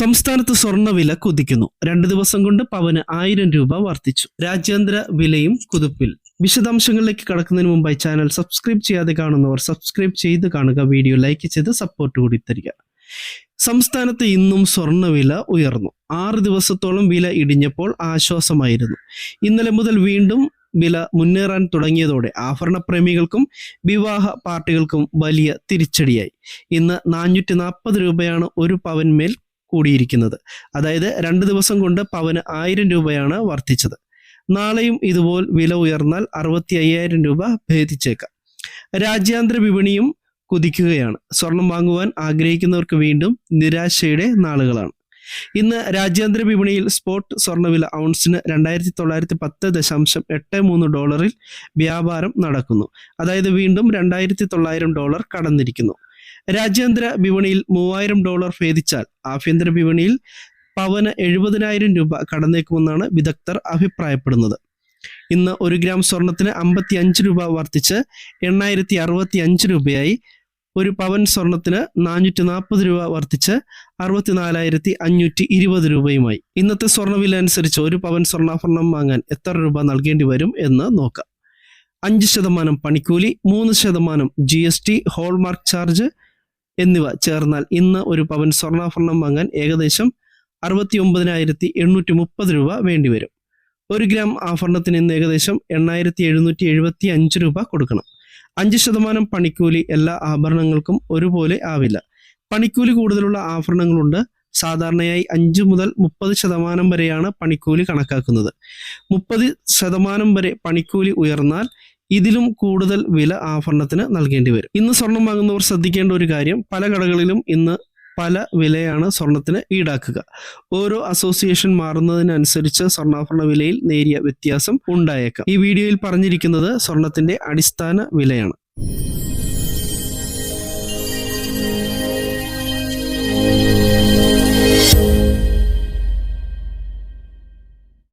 സംസ്ഥാനത്ത് സ്വർണവില കുതിക്കുന്നു. രണ്ട് ദിവസം കൊണ്ട് പവന് ആയിരം രൂപ വർദ്ധിച്ചു. രാജ്യാന്തര വിലയും കുതിപ്പിൽ. വിശദാംശങ്ങളിലേക്ക് കടക്കുന്നതിന് മുമ്പായി ചാനൽ സബ്സ്ക്രൈബ് ചെയ്യാതെ കാണുന്നവർ സബ്സ്ക്രൈബ് ചെയ്ത് കാണുക. വീഡിയോ ലൈക്ക് ചെയ്ത് സപ്പോർട്ട് കൂടി തരിക. സംസ്ഥാനത്ത് ഇന്നും സ്വർണവില ഉയർന്നു. ആറ് ദിവസത്തോളം വില ഇടിഞ്ഞപ്പോൾ ആശ്വാസമായിരുന്നു. ഇന്നലെ മുതൽ വീണ്ടും വില മുന്നേറാൻ തുടങ്ങിയതോടെ ആഭരണപ്രേമികൾക്കും വിവാഹ പാർട്ടികൾക്കും വലിയ തിരിച്ചടിയായി. ഇന്ന് നാനൂറ്റി നാൽപ്പത് രൂപയാണ് ഒരു പവൻ മേൽ കൂടിയിരിക്കുന്നത്. അതായത് രണ്ട് ദിവസം കൊണ്ട് പവന് ആയിരം രൂപയാണ് വർദ്ധിച്ചത്. നാളെയും ഇതുപോലെ വില ഉയർന്നാൽ അറുപത്തി അയ്യായിരം രൂപ ഭേദിച്ചേക്കാം. രാജ്യാന്തര വിപണിയും കുതിക്കുകയാണ്. സ്വർണം വാങ്ങുവാൻ ആഗ്രഹിക്കുന്നവർക്ക് വീണ്ടും നിരാശയുടെ നാളുകളാണ്. ഇന്ന് രാജ്യാന്തര വിപണിയിൽ സ്പോട്ട് സ്വർണവില ഔൺസിന് രണ്ടായിരത്തി തൊള്ളായിരത്തി പത്ത് ദശാംശം എട്ട് മൂന്ന് ഡോളറിൽ വ്യാപാരം നടക്കുന്നു. അതായത് വീണ്ടും രണ്ടായിരത്തി തൊള്ളായിരം ഡോളർ കടന്നിരിക്കുന്നു. രാജ്യാന്തര വിപണിയിൽ മൂവായിരം ഡോളർ ഭേദിച്ചാൽ ആഭ്യന്തര വിപണിയിൽ പവന് എഴുപതിനായിരം രൂപ കടന്നേക്കുമെന്നാണ് വിദഗ്ധർ അഭിപ്രായപ്പെടുന്നത്. ഇന്ന് ഒരു ഗ്രാം സ്വർണത്തിന് അമ്പത്തി അഞ്ച് രൂപ വർദ്ധിച്ച് എണ്ണായിരത്തി അറുപത്തി അഞ്ച് രൂപയായി. ഒരു പവൻ സ്വർണത്തിന് നാനൂറ്റി നാൽപ്പത് രൂപ വർദ്ധിച്ച് അറുപത്തിനാലായിരത്തി അഞ്ഞൂറ്റി ഇരുപത് രൂപയുമായി. ഇന്നത്തെ സ്വർണവില അനുസരിച്ച് ഒരു പവൻ സ്വർണാഭരണം വാങ്ങാൻ എത്ര രൂപ നൽകേണ്ടി വരും എന്ന് നോക്കാം. അഞ്ച് ശതമാനം പണിക്കൂലി മൂന്ന് ശതമാനം G S T hallmark charge എന്നിവ ചേർന്നാൽ ഇന്ന് ഒരു പവൻ സ്വർണാഭരണം വാങ്ങാൻ ഏകദേശം അറുപത്തി ഒമ്പതിനായിരത്തി എണ്ണൂറ്റി മുപ്പത് രൂപ വേണ്ടിവരും. ഒരു ഗ്രാം ആഭരണത്തിന് ഇന്ന് ഏകദേശം എണ്ണായിരത്തി എഴുന്നൂറ്റി എഴുപത്തി അഞ്ച് രൂപ കൊടുക്കണം. അഞ്ച് ശതമാനം പണിക്കൂലി എല്ലാ ആഭരണങ്ങൾക്കും ഒരുപോലെ ആവില്ല. പണിക്കൂലി കൂടുതലുള്ള ആഭരണങ്ങളുണ്ട്. സാധാരണയായി അഞ്ച് മുതൽ മുപ്പത് ശതമാനം വരെയാണ് പണിക്കൂലി കണക്കാക്കുന്നത്. മുപ്പത് ശതമാനം വരെ പണിക്കൂലി ഉയർന്നാൽ ഇതിലും കൂടുതൽ വില ആഭരണത്തിന് നൽകേണ്ടി വരും. ഇന്ന് സ്വർണം വാങ്ങുന്നവർ ശ്രദ്ധിക്കേണ്ട ഒരു കാര്യം പല കടകളിലും ഇന്ന് പല വിലയാണ് സ്വർണത്തിന് ഈടാക്കുക. ഓരോ അസോസിയേഷൻ മാറുന്നതിനനുസരിച്ച് സ്വർണാഭരണ വിലയിൽ നേരിയ വ്യത്യാസം ഉണ്ടായേക്കാം. ഈ വീഡിയോയിൽ പറഞ്ഞിരിക്കുന്നത് സ്വർണത്തിന്റെ അടിസ്ഥാന വിലയാണ്.